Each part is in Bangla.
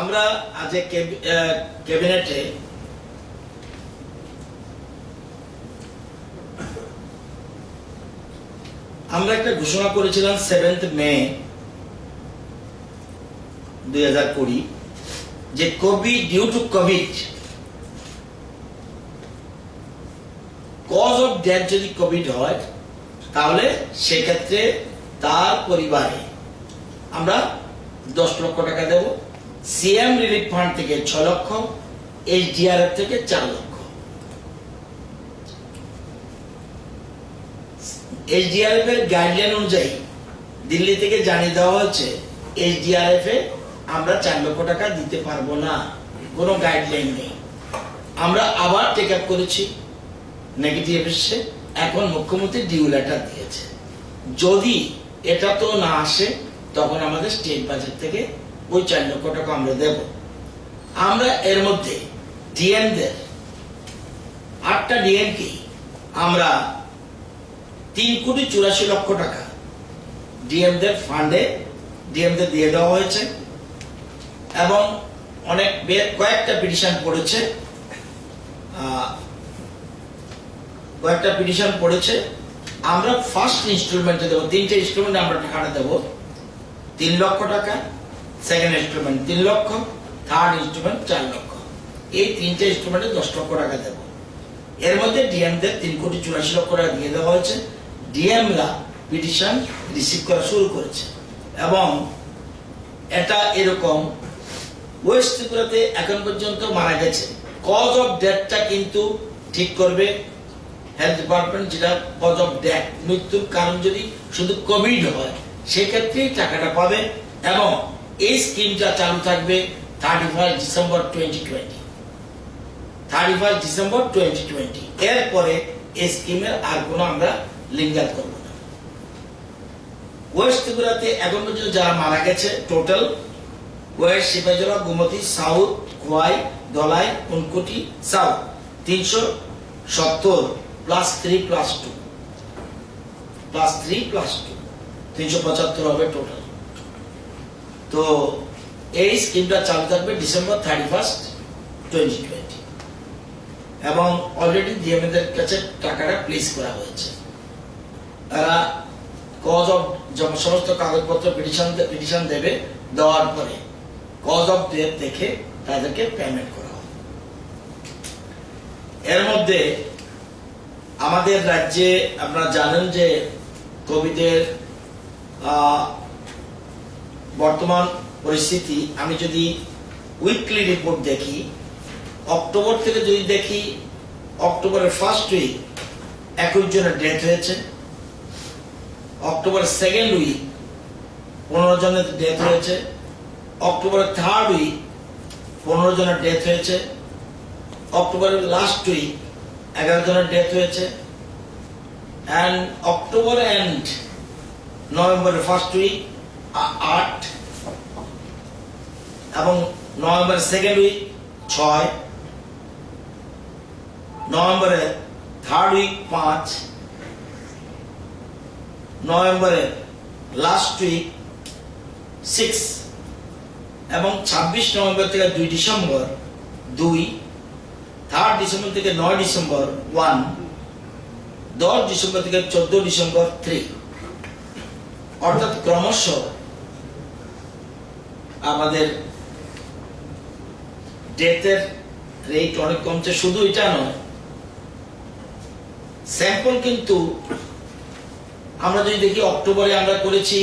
আমরা আজ ক্যাবিনেটে আমরা একটা ঘোষণা করেছিলাম সেভেন্থ মে দুই হাজার কুড়ি যে COVID due to COVID cause of death যদি কোভিড হয়, তাহলে সেক্ষেত্রে তার পরিবারে আমরা দশ লক্ষ টাকা দেব। সিএম রিলিফ ফান্ড থেকে ছ লক্ষ এইচডিআরএফ থেকে চার লক্ষ। এইচডিআরএফ এর গাইডলাইন অনুযায়ী দিল্লি থেকে জানিয়ে দেওয়া হয়েছে এইচডিআরএফ এ আমরা চার লক্ষ টাকা দিতে পারব না। কোনো গাইডলাইন নেই। আমরা আবার টেক আপ করেছি নেগেটিভ এসছে। এখন মুখ্যমন্ত্রী ডিউ লেটার দিয়েছে। যদি এটা তো না আসে, তখন আমাদের স্টেট বাজেট থেকে ওই চার লক্ষ টাকা আমরা দেব। আমরা এর মধ্যে ডিএমদের আটটা ডিএমকে আমরা তিন কোটি চুরাশি লক্ষ টাকা ডিএমদের ফান্ডে ডিএমদের দিয়ে দেওয়া হয়েছে এবং অনেক কয়েকটা পিটিশন পড়েছে কয়েকটা পিটিশন পড়েছে। আমরা ফার্স্ট ইনস্টলমেন্টে দেবো, তিনটে ইনস্টলমেন্টে আমরা টাকাটা দেবো। তিন লক্ষ টাকা সেকেন্ড ইনস্টলমেন্ট তিন লক্ষ থার্ড ইনস্টলমেন্ট চার লক্ষ। এই তিনটে ইনস্টলমেন্টে দশ লক্ষ টাকা দেবো। এর মধ্যে ডিএমদের তিন কোটি চুরাশি লক্ষ টাকা দিয়ে দেওয়া হয়েছে। ডিএমরা পিটিশন রিসিভ করা শুরু করেছে। এবং এটা এরকম ওয়েস্ট ত্রিপুরাতে এখন পর্যন্ত মারা গেছে। কজ অফ ডেথটা কিন্তু ঠিক করবে। হেলথ ডিপার্টমেন্ট যেটা কজ অফ ডেথ মৃত্যুর কারণ যদি শুধু কোভিড হয়, সেক্ষেত্রেই টাকাটা পাবে। এবং এই স্কিমটা চালু থাকবে thirty first December twenty twenty thirty first December twenty twenty এরপরে এই স্কিমের আর কোনো আমরা লিঙ্গাত করব না। ওয়েস্ট ত্রিপুরাতে এখন পর্যন্ত যারা মারা গেছে total west Sepahijala Gomati south Khowai Dhalai Unakoti south তিনশো সত্তর plus three plus two plus three plus two তিনশো পঁচাত্তর হবে টোটাল তো এই স্কিমটা চালু থাকবে December thirty first twenty twenty এবং অলরেডি ডিএমএদের কাছে টাকাটা প্লেস করা হয়েছে। তারা কজ অফ সমস্ত কাগজপত্র পিটিশন পিটিশন দেবে, দেওয়ার পরে কজ অফ ডেথ দেখে তাদেরকে পেমেন্ট করা হবে। এর মধ্যে আমাদের রাজ্যে আপনারা জানেন যে কোভিডের বর্তমান পরিস্থিতি, আমি যদি উইকলি রিপোর্ট দেখি, অক্টোবর থেকে যদি দেখি, অক্টোবরের ফার্স্ট উইক একুশ জনের ডেথ হয়েছে, অক্টোবরের সেকেন্ড উইক পনেরো জনের ডেথ হয়েছে, অক্টোবরের থার্ড উইক পনেরো জনের ডেথ হয়েছে, অক্টোবরের লাস্ট উইক এগারো জনের ডেথ হয়েছে অ্যান্ড অক্টোবর অ্যান্ড নভেম্বরের ফার্স্ট উইক আট এবং নভেম্বরের সেকেন্ড উইক ছয়, নভেম্বরের থার্ড উইক পাঁচ, নভেম্বরের লাস্ট উইক সিক্স এবং ছাব্বিশ নভেম্বর থেকে দুই ডিসেম্বর দুই থার্ড ডিসেম্বর থেকে নয় ডিসেম্বর ওয়ান দশ ডিসেম্বর থেকে চোদ্দ ডিসেম্বর থ্রি অর্থাৎ ক্রমশ আমাদের ডেথের রেট অনেক কমছে, শুধু এটা নয় স্যাম্পল কিন্তু আমরা যদি দেখি অক্টোবরে আমরা করেছি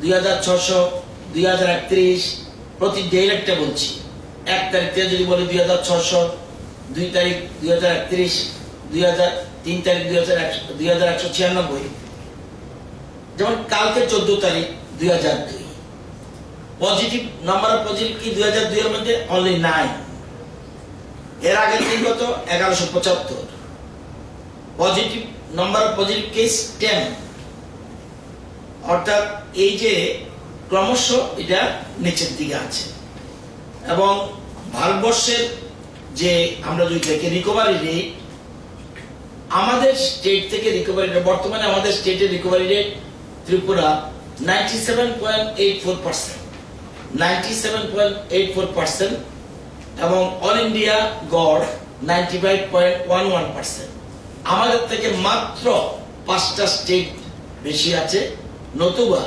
দুই হাজার ছশো দুই হাজার একত্রিশ, প্রতি ডে একটা বলছি। এক তারিখ থেকে যদি বলি দুই হাজার ছশো দুই তারিখ দুই হাজার একত্রিশ, দুই হাজার তিন তারিখ দুই হাজার একশো দুই হাজার একশো ছিয়ানব্বই। যেমন কালকে চোদ্দ তারিখ দুই হাজার দুই। পজিটিভ নাম্বার অফ পজিটিভ কি দুই হাজার দুই এর মধ্যে? অনলি নাইন এর আগের দিন কত? এগারোশো পঁচাত্তর। Positive number of positive case ten অর্থাৎ এই যে ক্রমশ এটা নিচের দিকে আছে। এবং ভারতবর্ষের যে আমরা যদি দেখি রিকভারি রেট আমাদের স্টেট থেকে রিকভারি রেট বর্তমানে আমাদের স্টেটের recovery rate Tripura ninety seven point eight four percent ninety seven point eight four percent এবং অল ইন্ডিয়া গড় ninety five point one one percent আমাদের থেকে মাত্র পাঁচটা স্টেট বেশি আছে। নতুবা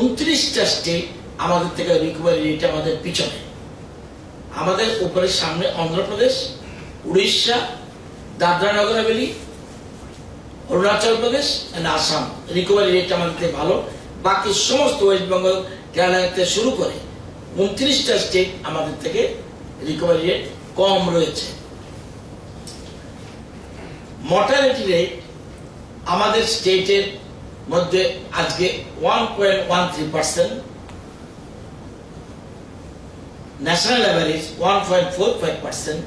উনত্রিশটা স্টেট আমাদের থেকে রিকভারি রেট আমাদের পিছনে। আমাদের উপরের সামনে Andhra Pradesh, Orissa Dadra Nagar Haveli, Arunachal Pradesh and Assam recovery rate আমাদের ভালো। বাকি সমস্ত ওয়েস্ট বেঙ্গল কেরালা থেকে শুরু করে উনত্রিশটা স্টেট আমাদের থেকে রিকভারি রেট কম রয়েছে। মর্টালিটি রেট আমাদের স্টেটের মধ্যে আজকে one point one three percent national average one point four five percent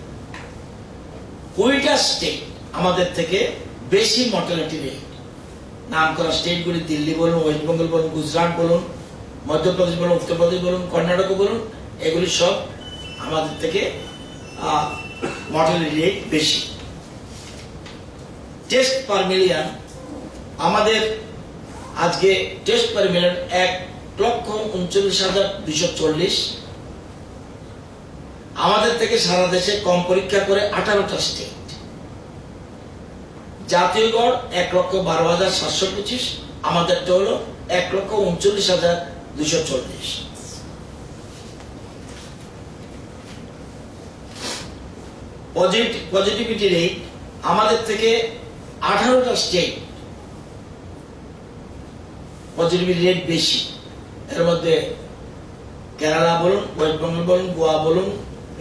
কুড়িটা স্টেট আমাদের থেকে বেশি মর্টালিটি রেট নাম করা স্টেটগুলি দিল্লি বলুন ওয়েস্ট বেঙ্গল বলুন গুজরাট বলুন, মধ্যপ্রদেশ বলুন, উত্তরপ্রদেশ বলুন, কর্ণাটক বলুন, এগুলি সব আমাদের থেকে মর্টালিটি রেট বেশি। টেস্ট পার মিলিয়ন আমাদের আজকে টেস্ট পার মিলিয়ন এক লক্ষ উনচল্লিশ হাজার দুইশো চল্লিশ। আমাদের থেকে সারা দেশে কম পরীক্ষা করে আঠারোটা স্টেট জাতীয় গড় এক লক্ষ বারো হাজার সাতশো পঁচিশ আমাদেরটা হলো এক লক্ষ উনচল্লিশ হাজার দুশো চল্লিশ। পজিটিভিটি রেট আমাদের থেকে আঠারোটা স্টেট পজিটিভিটি রেট বেশি। এর মধ্যে কেরালা বলুন, ওয়েস্ট বেঙ্গল বলুন, গোয়া বলুন,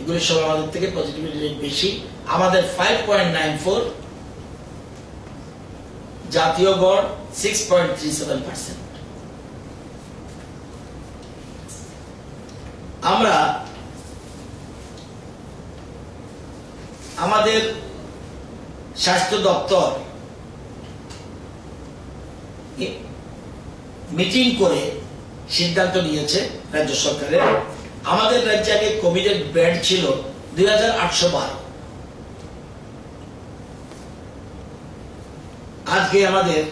এগুলি সব আমাদের থেকে পজিটিভিটি রেট বেশি। আমাদের ফাইভ পয়েন্ট নাইন ফোর জাতীয় গড় six point three seven percent আমরা আমাদের স্বাস্থ্য দপ্তর মিটিং করে সিদ্ধান্ত নিয়েছে রাজ্য সরকারের। আমাদের রাজ্যে আগে কোভিডের বেড ছিল দুই হাজার আটশো বারো। আজকে আমাদের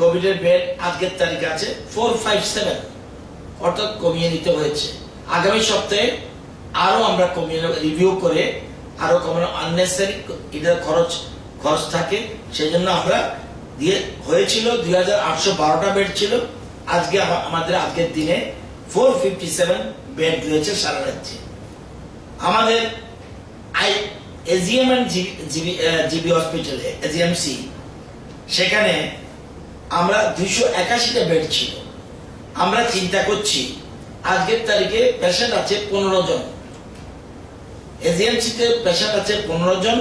কোভিডের বেড আজকের তারিখ আছে ফোর ফাইভ সেভেন অর্থাৎ কমিয়ে নিতে হয়েছে। আগামী সপ্তাহে আরও আমরা কমিয়ে রিভিউ করে আরও কমানো আননেসারি এটা খরচ খরচ থাকে। সেই জন্য আমরা দিয়ে, হয়েছিল দুই হাজার আটশো বারোটা বেড ছিল। আজকে আমাদের আজকের দিনে ফোর ফিফটি সেভেন বেড রয়েছে সারা রাজ্যে। আমাদের I AGM and GB GB হসপিটালে এজিএমসি সেখানে আমরা দুইশো একাশিটা বেড ছিল। আমরা চিন্তা করছি, আজকের তারিখে পেশেন্ট আছে পনেরো জন। এজিএমসিতে পেশেন্ট আছে পনেরো জন।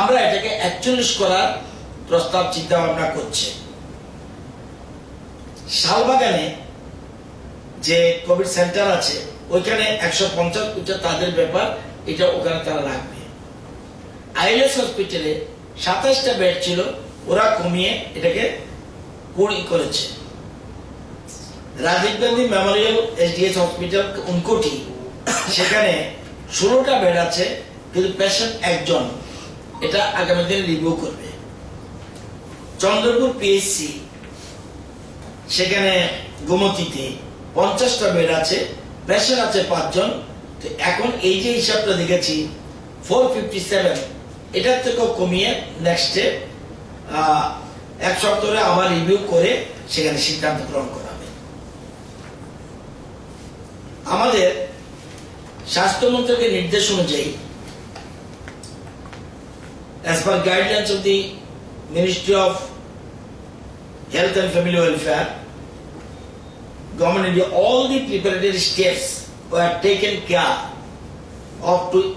আমরা এটাকে একচল্লিশ করার প্রস্তাব চিন্তা ভাবনা করছে। শালবাগানে যে কোভিড সেন্টার আছে, ওইখানে একশো পঞ্চাশ তাদের ব্যাপার, এটা ওখানে তারা রাখবে। আইএলএস হসপিটালে সাতাশটা বেড ছিল ওরা কমিয়ে এটাকে কুড়ি করেছে। Rajiv Gandhi memorial SDS hospital Unakoti, সেখানে ষোলোটা বেড আছে, কিন্তু পেশেন্ট একজন, এটা আগামী দিনে রিভিউ করবে। চন্দ্রপুর পিএসসি সেখানে গোমতিতে পঞ্চাশটা বেড আছে পেশেন্ট আছে পাঁচজন, তো এখন এই যে হিসাবটা দেখেছি ফোর ফিফটি সেভেন এটার থেকেও কমিয়ে নেক্সট নেক্সটে এক সপ্তাহে আবার রিভিউ করে সেখানে সিদ্ধান্ত গ্রহণ করা হবে আমাদের স্বাস্থ্য মন্ত্রকের নির্দেশ অনুযায়ী as per guidelines of the Ministry of Health and Family Welfare, Government India, all the preparatory steps were taken care of to,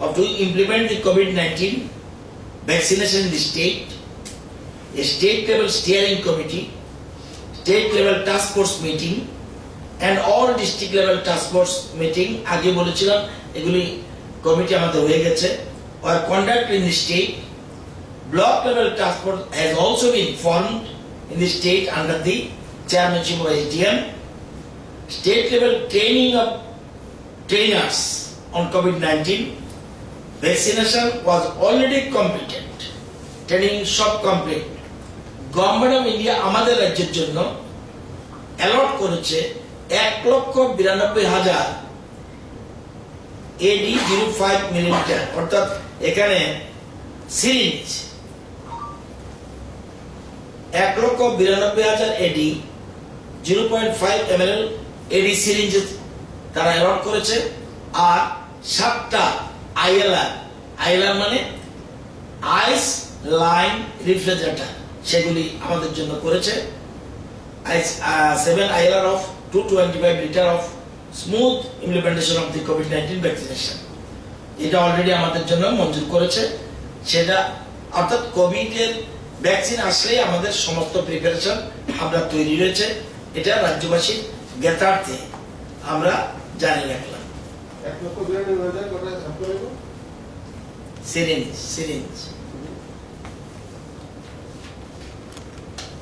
of to implement the COVID-19 vaccination in the state, a state level steering committee, state level task force meeting, and all district level task force meeting আগে বলেছিলাম এগুলি কমিটি আমাদের হয়ে গেছে or conduct in the state block level task force has also been formed in the state under the chairmanship of SDM state level training of trainers on COVID-19 vaccination was already completed training সব complete গভর্নমেন্ট অফ ইন্ডিয়া আমাদের রাজ্যের জন্য অ্যালট করেছে এক লক্ষ বিরানব্বই হাজার এডি জিরো ফাইভ মিলিমিটার অর্থাৎ এখানে সিরিঞ্জ। এক লক্ষ বিরানব্বই হাজার AD zero point five ML AD এডি সিরিঞ্জ তারা অ্যালট করেছে, আর সাতটা আইএলআর আইএলআর মানে আইস লাইন রিফ্রিজারেটর। সেগুলি আমাদের জন্য করেছে। Seven ILR of two twenty five litre of smooth implementation of the COVID nineteen vaccination এটা অলরেডি আমাদের জন্য মঞ্জুর করেছে। সেটা অর্থাৎ কোভিড এর ভ্যাকসিন আসলেই আমাদের সমস্ত প্রিপারেশন আমরা তৈরি রয়েছে এটা রাজ্যবাসীর জ্ঞাতার্থে আমরা জানিয়ে রাখলাম। এক লক্ষ বিরানব্বই হাজার সিরিঞ্জ সিরিঞ্জ